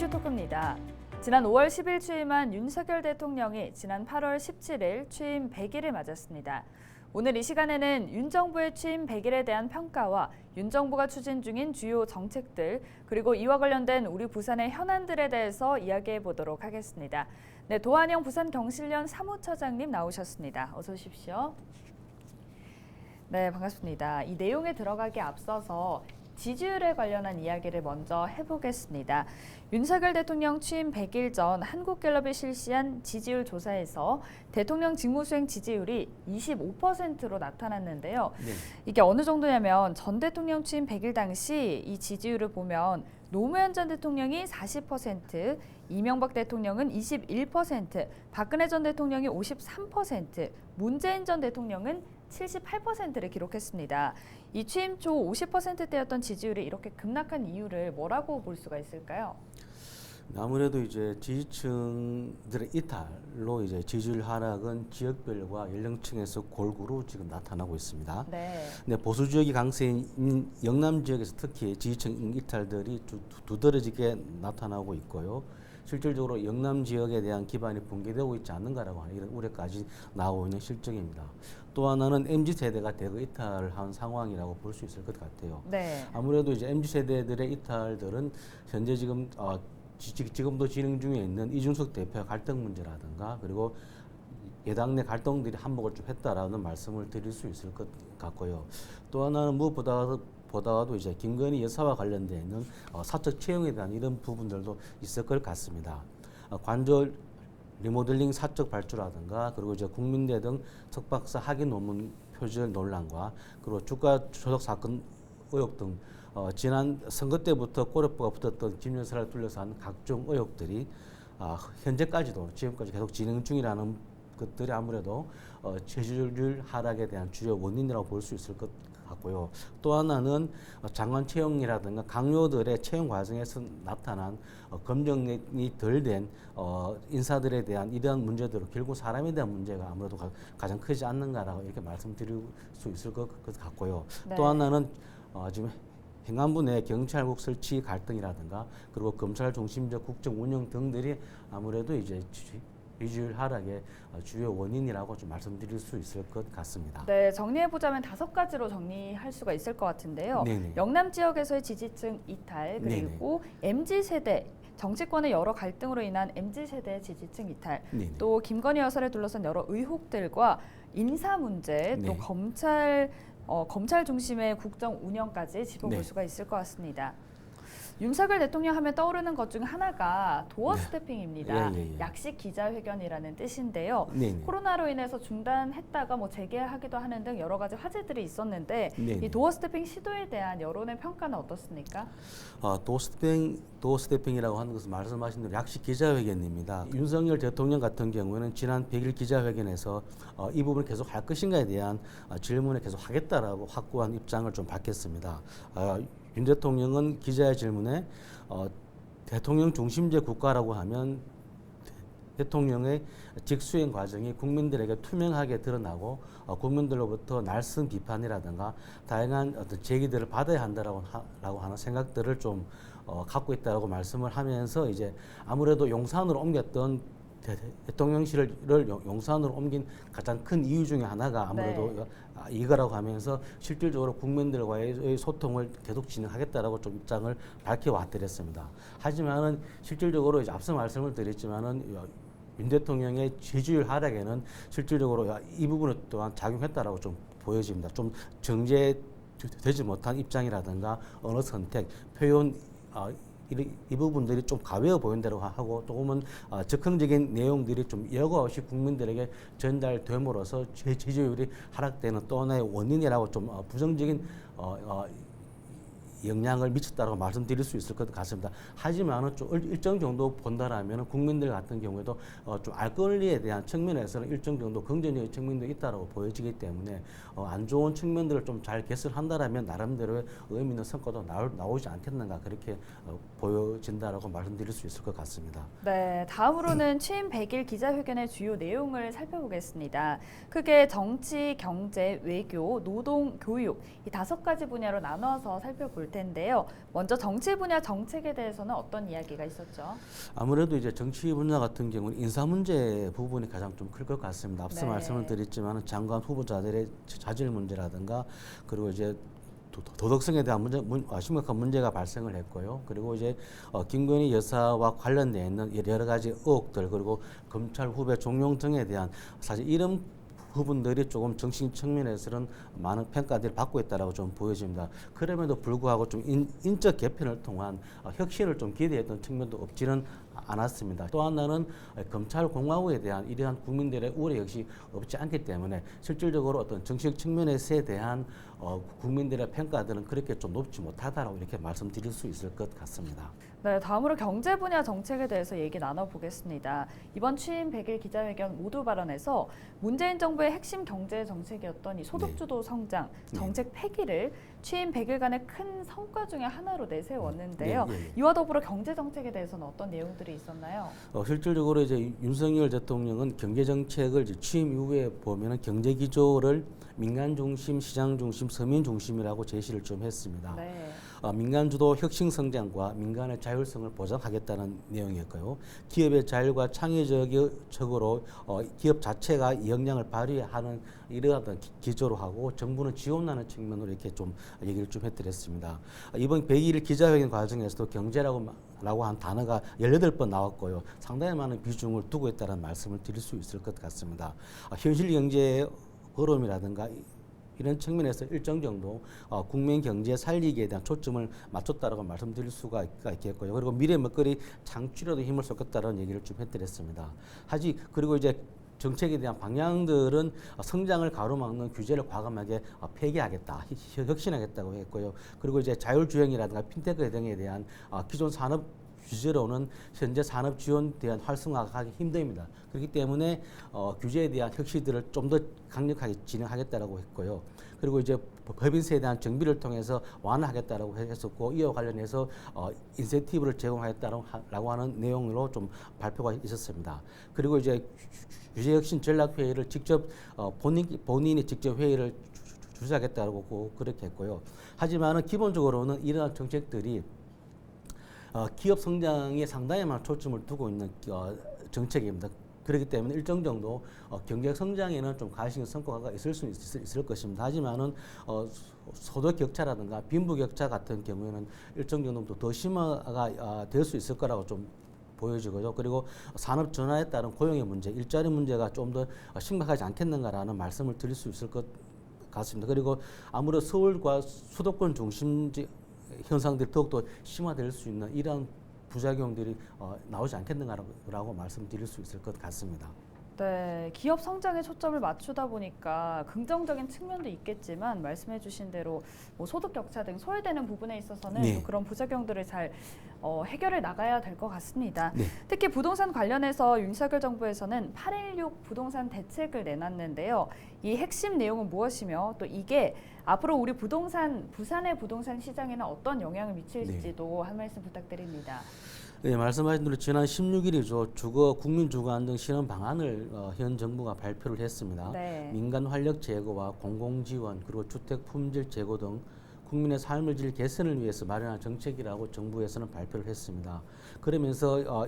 이슈 토크입니다. 지난 5월 10일 취임한 윤석열 대통령이 지난 8월 17일 취임 100일을 맞았습니다. 오늘 이 시간에는 윤 정부의 취임 100일에 대한 평가와 윤 정부가 추진 중인 주요 정책들 그리고 이와 관련된 우리 부산의 현안들에 대해서 이야기해 보도록 하겠습니다. 네, 도한영 부산 경실련 사무처장님 나오셨습니다. 어서 오십시오. 네, 반갑습니다. 이 내용에 들어가기 앞서서 지지율에 관련한 이야기를 먼저 해보겠습니다. 윤석열 대통령 취임 100일 전 한국갤럽이 실시한 지지율 조사에서 대통령 직무수행 지지율이 25%로 나타났는데요. 네. 이게 어느 정도냐면 전 대통령 취임 100일 당시 이 지지율을 보면 노무현 전 대통령이 40%, 이명박 대통령은 21%, 박근혜 전 대통령이 53%, 문재인 전 대통령은 78%를 기록했습니다. 이 취임 초 50%대였던 지지율이 이렇게 급락한 이유를 뭐라고 볼 수가 있을까요? 아무래도 이제 지지층들의 이탈로 이제 지지율 하락은 지역별과 연령층에서 골고루 지금 나타나고 있습니다. 네. 네, 보수 지역이 강세인 영남 지역에서 특히 지지층 이탈들이 두, 두드러지게 나타나고 있고요. 실질적으로 영남 지역에 대한 기반이 붕괴되고 있지 않는가라고 하는 이런 우려까지 나오고 있는 실정입니다. 또 하나는 MZ 세대가 대거 이탈한 상황이라고 볼 수 있을 것 같아요. 네. 아무래도 이제 MZ 세대들의 이탈들은 현재 지금 어, 지, 지금도 진행 중에 있는 이준석 대표의 갈등 문제라든가 그리고 예당 내 갈등들이 한몫을 좀 했다라는 말씀을 드릴 수 있을 것 같고요. 또 하나는 무엇보다 보다도 이제 김건희 여사와 관련돼 있는 어, 사적 채용에 대한 이런 부분들도 있을 것 같습니다. 어, 관절 리모델링 사적 발주라든가 그리고 이제 국민대 등 석박사 학위 논문 표절 논란과 그리고 주가 조작 사건 의혹 등 어, 지난 선거 때부터 꼬리뼈가 붙었던 김 여사를 둘러싼 각종 의혹들이 아, 현재까지도 지금까지 계속 진행 중이라는 것들이 아무래도 어, 지지율 하락에 대한 주요 원인이라고 볼 수 있을 것 같고요. 또 하나는 어, 장관 채용이라든가 강요들의 채용 과정에서 나타난 어, 검증이 덜된 어, 인사들에 대한 이러한 문제들은 결국 사람에 대한 문제가 아무래도 가, 가장 크지 않는가라고 이렇게 말씀드릴 수 있을 것, 것 같고요. 네. 또 하나는 어, 지금 행안부 내 경찰국 설치 갈등이라든가 그리고 검찰 중심적 국정 운영 등들이 아무래도 이제 지- 지지율 하락의 어, 주요 원인이라고 좀 말씀드릴 수 있을 것 같습니다. 네, 정리해 보자면 다섯 가지로 정리할 수가 있을 것 같은데요. 네네. 영남 지역에서의 지지층 이탈 그리고 MZ 세대 정치권의 여러 갈등으로 인한 MZ 세대의 지지층 이탈 네네. 또 김건희 여사를 둘러싼 여러 의혹들과 인사 문제 또 네. 검찰 어, 검찰 중심의 국정 운영까지 짚어볼 네. 수가 있을 것 같습니다. 윤석열 대통령 하면 떠오르는 것 중 하나가 도어 네. 스태핑입니다. 예, 예, 예. 약식 기자회견이라는 뜻인데요. 네 네. 코로나로 인해서 중단했다가 뭐 재개하기도 하는 등 여러 가지 화제들이 있었는데 네 네. 이 도어 스태핑 시도에 대한 여론의 평가는 어떻습니까? 어, 도스태핑, 도스태핑이라고 하는 것은 말씀하신 대로 약식 기자회견입니다. 윤석열 대통령 같은 경우에는 지난 100일 기자회견에서 어, 이 부분을 계속 할 것인가에 대한 어, 질문에 계속 하겠다라고 확고한 입장을 좀 밝혔습니다. 어, 윤 대통령은 기자의 질문에 어, 대통령 중심제 국가라고 하면 대통령의 직수행 과정이 국민들에게 투명하게 드러나고 어, 국민들로부터 날선 비판이라든가 다양한 어떤 제기들을 받아야 한다라고 하, 하는 생각들을 좀 어, 갖고 있다라고 말씀을 하면서 이제 아무래도 용산으로 옮겼던 대, 대통령실을 용- 용산으로 옮긴 가장 큰 이유 중에 하나가 아무래도 네. 아, 이거라고 하면서 실질적으로 국민들과의 소통을 계속 진행하겠다라고 좀 입장을 밝혀왔더랬습니다. 하지만은 실질적으로 이제 앞서 말씀을 드렸지만은 어, 윤 대통령의 지지율 하락에는 실질적으로 야, 이 부분을 또한 작용했다라고 좀 보여집니다. 좀 정제되지 못한 입장이라든가 언어 선택, 표현 어, 이, 이 부분들이 좀 가벼워 보인다고 하고 조금은 어, 적극적인 내용들이 좀 여과 없이 국민들에게 전달됨으로써 제 지지율이 하락되는 또 하나의 원인이라고 좀 어, 부정적인 어, 어, 영향을 미쳤다고 말씀드릴 수 있을 것 같습니다. 하지만은 좀 일- 일정 정도 본다라면 국민들 같은 경우에도 어, 좀알 권리에 대한 측면에서는 일정 정도 긍정적인 측면도 있다라고 보여지기 때문에 어, 안 좋은 측면들을 좀 잘 개선한다라면 나름대로의 의미 있는 성과도 나올, 나오지 않겠는가 그렇게 어, 보여진다라고 말씀드릴 수 있을 것 같습니다. 네, 다음으로는 취임 100일 기자회견의 주요 내용을 살펴보겠습니다. 크게 정치, 경제, 외교, 노동, 교육 이 다섯 가지 분야로 나눠서 살펴볼 볼 텐데요. 먼저 정치 분야 정책에 대해서는 어떤 이야기가 있었죠? 아무래도 이제 정치 분야 같은 경우는 인사 문제 부분이 가장 좀 클 것 같습니다. 앞서 네. 말씀을 드렸지만 장관 후보자들의 자질 문제라든가 그리고 이제 도- 도덕성에 대한 문제, 문, 아, 심각한 문제가 발생을 했고요. 그리고 이제 어, 김건희 여사와 관련되어 있는 여러 가지 의혹들 그리고 검찰 후배 종용 등에 대한 사실 이런 부분들이 조금 정신 측면에서는 많은 평가들을 받고 있다라고 좀 보여집니다. 그럼에도 불구하고 좀 인, 인적 개편을 통한 어, 혁신을 좀 기대했던 측면도 없지는 않았습니다. 또 하나는 어, 검찰 공화국에 대한 이러한 국민들의 우려 역시 없지 않기 때문에 실질적으로 어떤 정책 측면에서에 대한 어, 국민들의 평가들은 그렇게 좀 높지 못하다라고 이렇게 말씀드릴 수 있을 것 같습니다. 네, 다음으로 경제 분야 정책에 대해서 얘기 나눠보겠습니다. 이번 취임 100일 기자회견 모두 발언에서 문재인 정부의 핵심 경제 정책이었던 이 소득주도 성장 네. 정책 폐기를 취임 100일간의 큰 성과 중에 하나로 내세웠는데요. 네, 예, 예. 이와 더불어 경제 정책에 대해서는 어떤 내용들이 있었나요? 어, 실질적으로 이제 윤석열 대통령은 경제 정책을 취임 이후에 보면은 경제 기조를 민간 중심, 시장 중심, 서민 중심이라고 제시를 좀 했습니다. 네. 어, 민간 주도 혁신 성장과 민간의 자율성을 보장하겠다는 내용이었고요. 기업의 자율과 창의적으로 어, 기업 자체가 이 역량을 발휘하는 이러한 기- 기조로 하고 정부는 지원하는 측면으로 이렇게 좀 얘기를 좀 해드렸습니다. 어, 이번 100일 기자회견 과정에서도 경제라고 마- 라고 한 단어가 18번 나왔고요. 상당히 많은 비중을 두고 있다는 말씀을 드릴 수 있을 것 같습니다. 어, 현실 경제의 어려움이라든가 이- 이런 측면에서 일정 정도 어, 국민 경제 살리기에 대한 초점을 맞췄다라고 말씀드릴 수가 있- 있겠고요. 그리고 미래 먹거리 창출에도 힘을 쏟겠다는 얘기를 좀 해드렸습니다. 하지 그리고 이제 정책에 대한 방향들은 어, 성장을 가로막는 규제를 과감하게 어, 폐기하겠다, 희- 혁신하겠다고 했고요. 그리고 이제 자율주행이라든가 핀테크 등에 대한 어, 기존 산업 규제로는 현재 산업 지원 대한 활성화하기 힘듭니다. 그렇기 때문에 어, 규제에 대한 혁신들을 좀 더 강력하게 진행하겠다라고 했고요. 그리고 이제 법- 법인세에 대한 정비를 통해서 완화하겠다라고 했었고 이와 관련해서 어, 인센티브를 제공하겠다라고 하는 내용으로 좀 발표가 있었습니다. 그리고 이제 규제 혁신 전략 회의를 직접 어, 본인 본인이 직접 회의를 주재하겠다고 그렇게 했고요. 하지만은 기본적으로는 이러한 정책들이 어, 기업 성장에 상당히 많은 초점을 두고 있는 어, 정책입니다. 그렇기 때문에 일정 정도 어, 경제 성장에는 좀 가시적 성과가 있을 수 있을, 있을 것입니다. 하지만은 어, 소- 소득 격차라든가 빈부 격차 같은 경우에는 일정 정도 더 심화가 어, 될수 있을 거라고 좀 보여지고요. 그리고 산업 전환에 따른 고용의 문제, 일자리 문제가 좀 더 심각하지 않겠는가라는 말씀을 드릴 수 있을 것 같습니다. 그리고 아무래도 서울과 수도권 중심지 현상들이 더욱더 심화될 수 있는 이러한 부작용들이 어, 나오지 않겠는가라고 말씀드릴 수 있을 것 같습니다. 네, 기업 성장에 초점을 맞추다 보니까 긍정적인 측면도 있겠지만 말씀해주신 대로 뭐 소득 격차 등 소외되는 부분에 있어서는 네. 또 그런 부작용들을 잘 어, 해결해 나가야 될 것 같습니다. 네. 특히 부동산 관련해서 윤석열 정부에서는 816 부동산 대책을 내놨는데요. 이 핵심 내용은 무엇이며 또 이게 앞으로 우리 부동산 부산의 부동산 시장에는 어떤 영향을 미칠지도 한 말씀 부탁드립니다. 네, 말씀하신 대로 지난 16일이죠. 주거 국민 주거 안정 실현 방안을 어, 현 정부가 발표를 했습니다. 네. 민간 활력 제고와 공공 지원 그리고 주택 품질 제고 등 국민의 삶의 질 개선을 위해서 마련한 정책이라고 정부에서는 발표를 했습니다. 그러면서 어,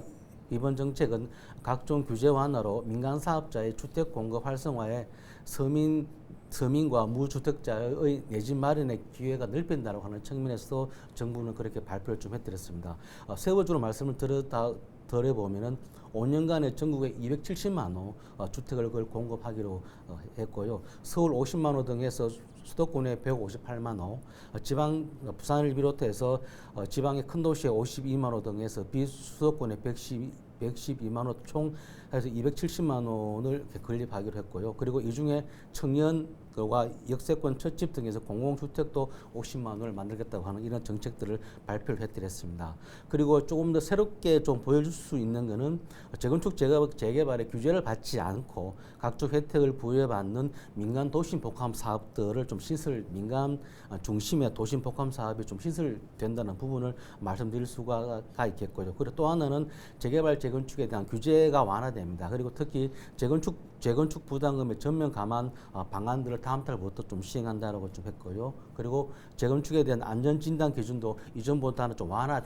이번 정책은 각종 규제 완화로 민간 사업자의 주택 공급 활성화에 서민 서민과 무주택자의 내 집 마련의 기회가 넓힌다고 하는 측면에서 정부는 그렇게 발표를 좀 해드렸습니다. 어, 세부적으로 말씀을 드렸다 드려보면은 5년간에 전국에 270만 호 어, 주택을 그걸 공급하기로 어, 했고요. 서울 50만 호 등에서 수도권에 158만 호, 어, 지방 어, 부산을 비롯해서 어, 지방의 큰 도시에 52만 호 등에서 비수도권에 112, 112만 호총 해서 270만 원을 건립하기로 했고요. 그리고 이 중에 청년 과 역세권 첫집 등에서 공공주택도 50만 원을 만들겠다고 하는 이런 정책들을 발표를 해드렸습니다. 그리고 조금 더 새롭게 좀 보여줄 수 있는 것은 재건축 재개발, 재개발의 규제를 받지 않고 각종 혜택을 부여받는 민간 도심 복합 사업들을 좀 시설 민간 어, 중심의 도심 복합 사업이 좀 시설된다는 부분을 말씀드릴 수가 있겠고요. 그리고 또 하나는 재개발 재건축에 대한 규제가 완화됩니다. 그리고 특히 재건축 재건축 부담금의 전면 감안 어, 방안들을 다음 달부터 좀 시행한다라고 좀 했고요. 그리고 재건축에 대한 안전 진단 기준도 이전보다는 좀 완화.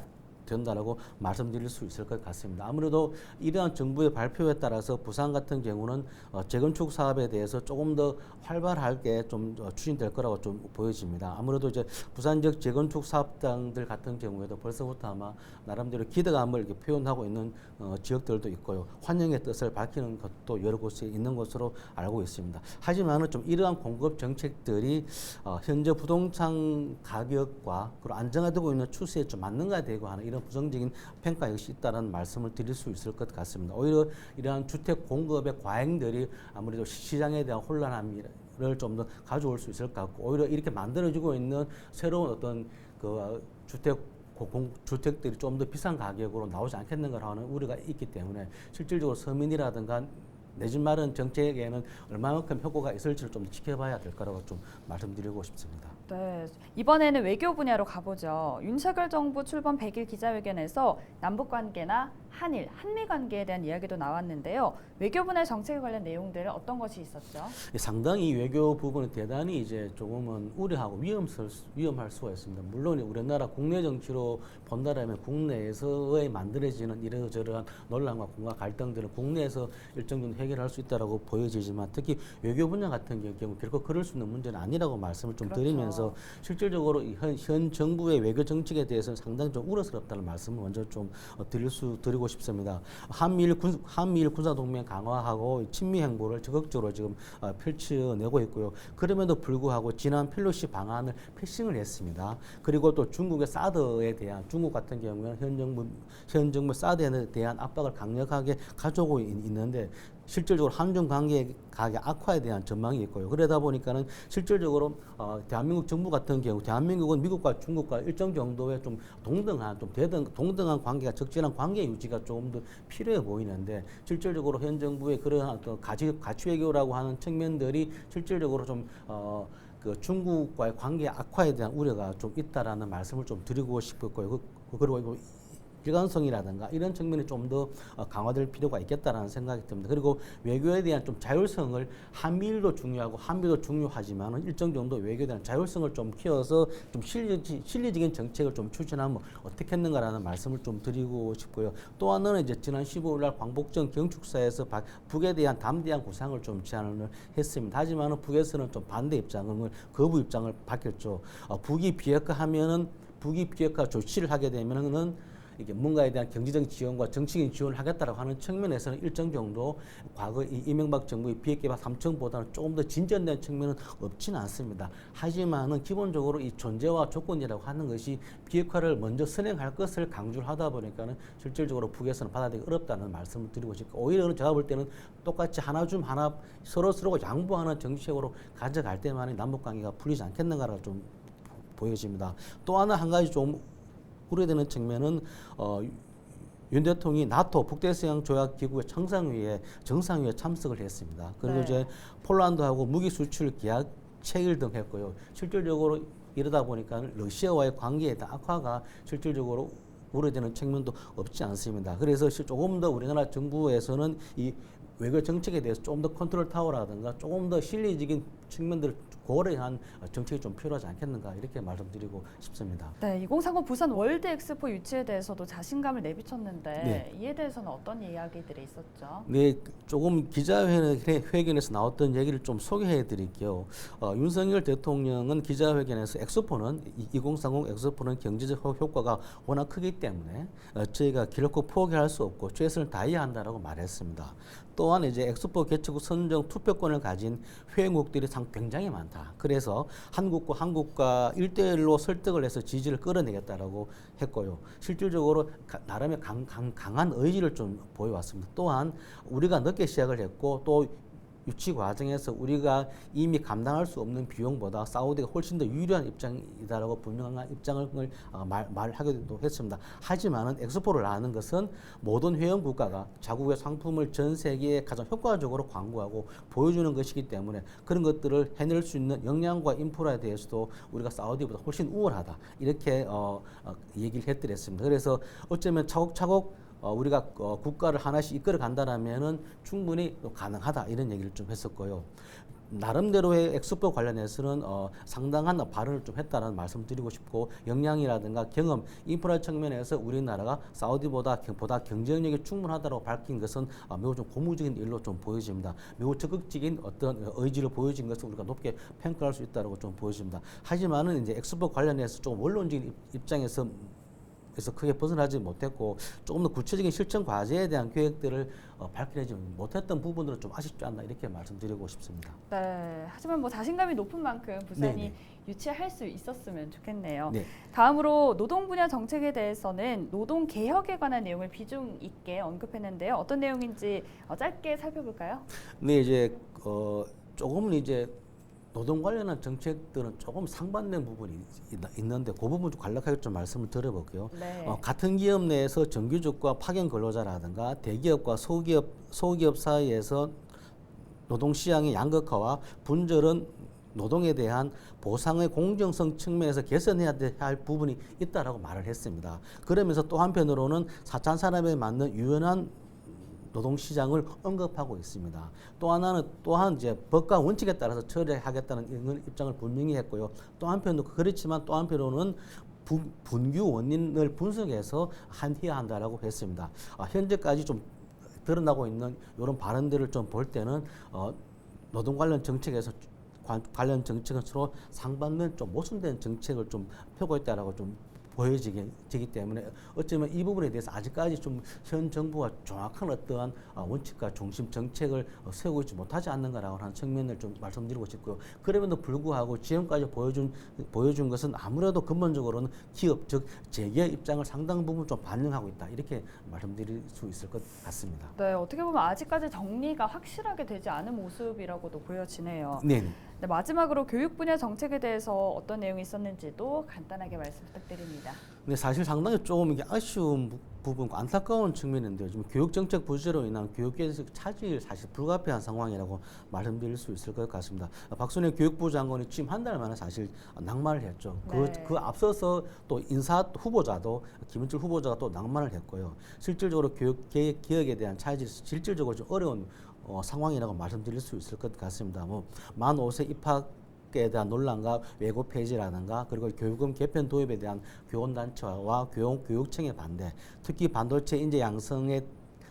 된다라고 말씀드릴 수 있을 것 같습니다. 아무래도 이러한 정부의 발표에 따라서 부산 같은 경우는 어, 재건축 사업에 대해서 조금 더 활발하게 좀 어, 추진될 거라고 좀 보여집니다. 아무래도 이제 부산 지역 재건축 사업장들 같은 경우에도 벌써부터 아마 나름대로 기대감을 이렇게 표현하고 있는 어, 지역들도 있고요. 환영의 뜻을 밝히는 것도 여러 곳에 있는 것으로 알고 있습니다. 하지만은 좀 이러한 공급 정책들이 어, 현재 부동산 가격과 그리고 안정화되고 있는 추세에 좀 맞는가 되고 하는 이런 부정적인 평가 역시 있다는 말씀을 드릴 수 있을 것 같습니다. 오히려 이러한 주택 공급의 과잉들이 아무래도 시장에 대한 혼란함을 좀 더 가져올 수 있을 것 같고 오히려 이렇게 만들어지고 있는 새로운 어떤 그 주택 공, 주택들이 좀 더 비싼 가격으로 나오지 않겠는가 하는 우려가 있기 때문에 실질적으로 서민이라든가 내집 마련 정책에는 얼마만큼 효과가 있을지를 좀 지켜봐야 될 거라고 좀 말씀드리고 싶습니다. 네, 이번에는 외교 분야로 가보죠. 윤석열 정부 출범 100일 기자회견에서 남북 관계나 한일, 한미 관계에 대한 이야기도 나왔는데요. 외교 분야 정책 관련 내용들은 어떤 것이 있었죠? 이 상당히 이 외교 부분은 대단히 이제 조금은 우려하고 위험설, 위험할 수가 있습니다. 물론 우리나라 국내 정치로 본다라면 국내에서의 만들어지는 이러저러한 논란과 공과 갈등들을 국내에서 일정 정도 해결할 수 있다라고 보여지지만 특히 외교 분야 같은 경우 결코 그럴 수 있는 문제는 아니라고 말씀을 좀 그렇죠. 드리면서 실질적으로 이 현, 현 정부의 외교 정책에 대해서는 상당히 좀 우려스럽다는 말씀을 먼저 좀 어, 드릴 수 드리고 싶습니다. 한미일 군 한미일 군사 동맹 강화하고 친미 행보를 적극적으로 지금 어, 펼쳐내고 있고요. 그럼에도 불구하고 지난 펠로시 방안을 패싱을 했습니다. 그리고 또 중국의 사드에 대한 중국 같은 경우는 현 정부 현 정부 사드에 대한 압박을 강력하게 가져오고 있- 있는데 실질적으로 한중 관계 가계 악화에 대한 전망이 있고요. 그러다 보니까는 실질적으로 어, 대한민국 정부 같은 경우 대한민국은 미국과 중국과 일정 정도의 좀 동등한 좀 대등 동등한 관계가 적절한 관계 유지가 조금 더 필요해 보이는데 실질적으로 현 정부의 그러한 어떤 가치 가치 외교라고 하는 측면들이 실질적으로 좀 어, 그 중국과의 관계 악화에 대한 우려가 좀 있다라는 말씀을 좀 드리고 싶었고요. 그, 그리고 일관성이라든가 이런 측면이 좀 더 강화될 필요가 있겠다라는 생각이 듭니다. 그리고 외교에 대한 좀 자율성을 한미일도 중요하고 한미도 중요하지만 일정 정도 외교에 대한 자율성을 좀 키워서 좀 실리, 실리적인 정책을 좀 추진하면 어떻겠는가라는 말씀을 좀 드리고 싶고요. 또 하나는 이제 지난 15일 날 광복정 경축사에서 박- 북에 대한 담대한 구상을 좀 제안을 했습니다. 하지만 북에서는 좀 반대 입장을 거부 입장을 밝혔죠. 어, 북이 비핵화하면은 북이 비핵화 조치를 하게 되면은 이게 뭔가에 대한 경제적 지원과 정치적인 지원을 하겠다라고 하는 측면에서는 일정 정도 과거 이 이명박 정부의 비핵개발 3층보다는 조금 더 진전된 측면은 없지는 않습니다. 하지만은 기본적으로 이 존재와 조건이라고 하는 것이 비핵화를 먼저 선행할 것을 강조를 하다 보니까는 실질적으로 북에서는 받아들이기 어렵다는 말씀을 드리고 싶고 오히려 제가 볼 때는 똑같이 하나 좀 하나 서로 서로 양보하는 정책으로 가져갈 때만이 남북 관계가 풀리지 않겠는가라고 좀 보여집니다. 또 하나 한 가지 좀 우려되는 측면은 어, 윤 대통령이 나토 북대서양 조약 기구의 정상회의에 정상회의에 참석을 했습니다. 그리고 네. 이제 폴란드하고 무기 수출 계약 체결 등 했고요. 실질적으로 이러다 보니까 러시아와의 관계에 대한 악화가 실질적으로 우려되는 측면도 없지 않습니다. 그래서 실- 조금 더 우리나라 정부에서는 이 외교 정책에 대해서 조금 더 컨트롤 타워라든가 조금 더 실리적인 측면들을 고려한 정책이 좀 필요하지 않겠는가 이렇게 말씀드리고 싶습니다. 네, 2030 부산 월드 엑스포 유치에 대해서도 자신감을 내비쳤는데 네. 이에 대해서는 어떤 이야기들이 있었죠? 네, 조금 기자회견에서 나왔던 얘기를 좀 소개해 드릴게요. 어, 윤석열 대통령은 기자회견에서 엑스포는 2030 엑스포는 경제적 효- 효과가 워낙 크기 때문에 어, 저희가 결코 포기할 수 없고 최선을 다해야 한다라고 말했습니다. 또한 이제 엑스포 개최 후 선정 투표권을 가진 회원국들이 상 굉장히 많다. 그래서 한국과 한국과 일대일로 설득을 해서 지지를 끌어내겠다라고 했고요. 실질적으로 가- 나름의 강, 강, 강한 의지를 좀 보여왔습니다. 또한 우리가 늦게 시작을 했고 또 유치 과정에서 우리가 이미 감당할 수 없는 비용보다 사우디가 훨씬 더 유리한 입장이다라고 분명한 입장을 어, 말, 말하기도 했습니다. 하지만은 엑스포를 하는 것은 모든 회원 국가가 자국의 상품을 전 세계에 가장 효과적으로 광고하고 보여주는 것이기 때문에 그런 것들을 해낼 수 있는 역량과 인프라에 대해서도 우리가 사우디보다 훨씬 우월하다 이렇게 어, 어, 얘기를 해드렸습니다. 그래서 어쩌면 차곡차곡 어, 우리가 어, 국가를 하나씩 이끌어 간다라면은 충분히 또 가능하다 이런 얘기를 좀 했었고요. 나름대로의 엑스포 관련해서는 어, 상당한 발언을 좀 했다는 말씀 드리고 싶고 역량이라든가 경험, 인프라 측면에서 우리나라가 사우디보다 경- 보다 경쟁력이 충분하다고 밝힌 것은 어, 매우 좀 고무적인 일로 좀 보여집니다. 매우 적극적인 어떤 의지를 보여진 것을 우리가 높게 평가할 수 있다고 좀 보여집니다. 하지만은 이제 엑스포 관련해서 좀 원론적인 입- 입장에서 그래서 크게 벗어나지 못했고 조금 더 구체적인 실천 과제에 대한 계획들을 어, 밝혀내지 못했던 부분들은 좀 아쉽지 않나 이렇게 말씀드리고 싶습니다. 네, 하지만 뭐 자신감이 높은 만큼 부산이 네네. 유치할 수 있었으면 좋겠네요. 네. 다음으로 노동 분야 정책에 대해서는 노동 개혁에 관한 내용을 비중 있게 언급했는데요. 어떤 내용인지 어, 짧게 살펴볼까요? 근데 이제 어, 조금은 이제 노동 관련한 정책들은 조금 상반된 부분이 있- 있는데 그 부분 좀 간략하게 좀 말씀을 드려볼게요. 네. 어, 같은 기업 내에서 정규직과 파견 근로자라든가 대기업과 소기업 소기업 사이에서 노동 시장의 양극화와 분절은 노동에 대한 보상의 공정성 측면에서 개선해야 돼- 할 부분이 있다라고 말을 했습니다. 그러면서 또 한편으로는 사찬 산업에 맞는 유연한 노동 시장을 언급하고 있습니다. 또 하나는 또한 이제 법과 원칙에 따라서 처리하겠다는 입장을 분명히 했고요. 또 한편으로 그렇지만 또 한편으로는 분, 분규 원인을 분석해서 한해야 한다라고 했습니다. 아, 현재까지 좀 드러나고 있는 이런 발언들을 좀 볼 때는 어, 노동 관련 정책에서 관, 관련 정책은 서로 상반된 좀 모순된 정책을 좀 펴고 있다라고 좀 보여지기 지기 때문에 어쩌면 이 부분에 대해서 아직까지 좀 현 정부가 정확한 어떠한 어, 원칙과 중심 정책을 어, 세우고 있지 못하지 않는가라고 하는 측면을 좀 말씀드리고 싶고요. 그럼에도 불구하고 지금까지 보여준 보여준 것은 아무래도 근본적으로는 기업 즉 재계 입장을 상당 부분 좀 반영하고 있다 이렇게 말씀드릴 수 있을 것 같습니다. 네, 어떻게 보면 아직까지 정리가 확실하게 되지 않은 모습이라고도 보여지네요. 네. 네, 마지막으로 교육 분야 정책에 대해서 어떤 내용이 있었는지도 간단하게 말씀 부탁드립니다. 근데 사실 상당히 조금 이게 아쉬운 부- 부분, 안타까운 측면인데요. 지금 교육 정책 부재로 인한 교육계에서 차질 사실 불가피한 상황이라고 말씀드릴 수 있을 것 같습니다. 박순일 교육부 장관이 취임 한 달 만에 사실 낙마를 했죠. 그, 네. 그 앞서서 또 인사 후보자도 김은철 후보자가 또 낙마를 했고요. 실질적으로 교육 개혁, 기억에 대한 차질, 실질적으로 좀 어려운 어, 상황이라고 말씀드릴 수 있을 것 같습니다. 뭐만 5세 입학 에 대한 논란과 외고 폐지라든가 그리고 교육금 개편 도입에 대한 교원단체와 교육, 교육청의 반대 특히 반도체 인재 양성의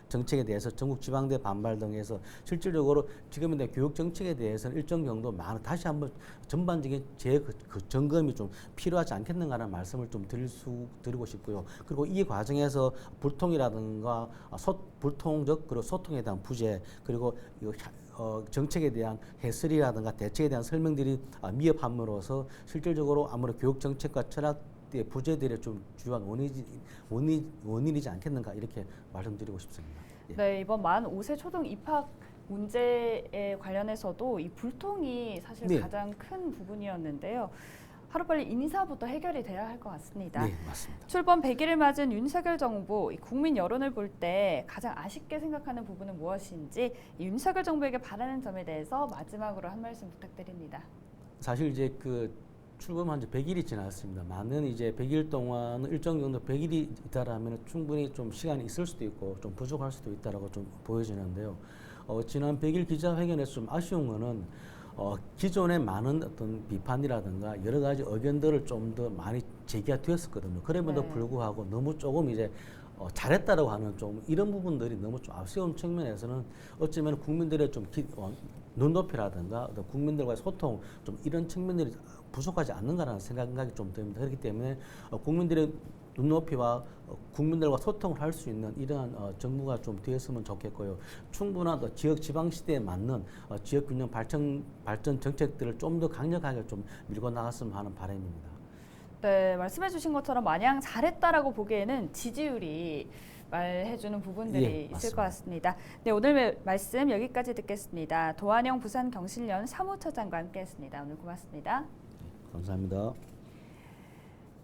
정책에 대해서 전국 지방대 반발 등에서 실질적으로 지금 의 교육 정책에 대해서는 일정 정도 많은 다시 한번 전반적인 재 그, 그 점검이 좀 필요하지 않겠는가라는 말씀을 좀 드릴 수 드리고 싶고요. 그리고 이 과정에서 불통이라든가 소, 불통적 그리고 소통에 대한 부재 그리고 이 샤- 어, 정책에 대한 해설이라든가 대책에 대한 설명들이 아, 미흡함으로써 실질적으로 아무래도 교육 정책과 철학 의 부재들의 좀 주요한 원인이, 원인, 원인이지 않겠는가 이렇게 말씀드리고 싶습니다. 예. 네, 이번 만 5세 초등 입학 문제에 관련해서도 이 불통이 사실 네. 가장 큰 부분이었는데요. 하루빨리 인사부터 해결이 돼야 할 것 같습니다. 네, 맞습니다. 출범 100일을 맞은 윤석열 정부 이 국민 여론을 볼 때 가장 아쉽게 생각하는 부분은 무엇인지 이 윤석열 정부에게 바라는 점에 대해서 마지막으로 한 말씀 부탁드립니다. 사실 이제 그 출범한 지 100일이 지났습니다. 많은 이제 100일 동안 일정 정도 100일이 있다라면 충분히 좀 시간이 있을 수도 있고 좀 부족할 수도 있다라고 좀 보여지는데요. 어, 지난 100일 기자회견에서 좀 아쉬운 거는 어, 기존의 많은 어떤 비판이라든가 여러 가지 의견들을 좀 더 많이 제기가 되었었거든요. 그럼에도 네. 불구하고 너무 조금 이제 어, 잘했다라고 하는 좀 이런 부분들이 너무 좀 아쉬운 측면에서는 어쩌면 국민들의 좀 기, 어, 눈높이라든가 어떤 국민들과의 소통 좀 이런 측면들이 부족하지 않는가라는 생각이 좀 듭니다. 그렇기 때문에 어, 국민들의 눈높이와 어, 국민들과 소통을 할 수 있는 이러한 어, 정부가 좀 되었으면 좋겠고요. 충분한 또 지역 지방 시대에 맞는 어, 지역 균형 발전 발전 정책들을 좀 더 강력하게 좀 밀고 나갔으면 하는 바람입니다. 네, 말씀해 주신 것처럼 마냥 잘했다라고 보기에는 지지율이 말해주는 부분들이 예, 있을. 것 같습니다. 네, 오늘 말씀 여기까지 듣겠습니다. 도한영 부산 경실련 사무처장과 함께했습니다. 오늘 고맙습니다. 감사합니다.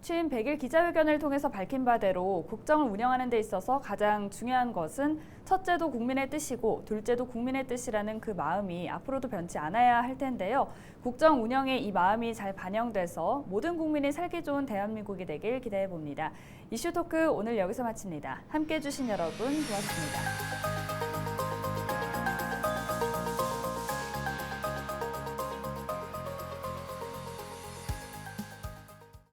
취임 100일 기자회견을 통해서 밝힌 바대로 국정을 운영하는 데 있어서 가장 중요한 것은 첫째도 국민의 뜻이고 둘째도 국민의 뜻이라는 그 마음이 앞으로도 변치 않아야 할 텐데요. 국정 운영에 이 마음이 잘 반영돼서 모든 국민이 살기 좋은 대한민국이 되길 기대해 봅니다. 이슈 토크 오늘 여기서 마칩니다. 함께 해주신 여러분 고맙습니다.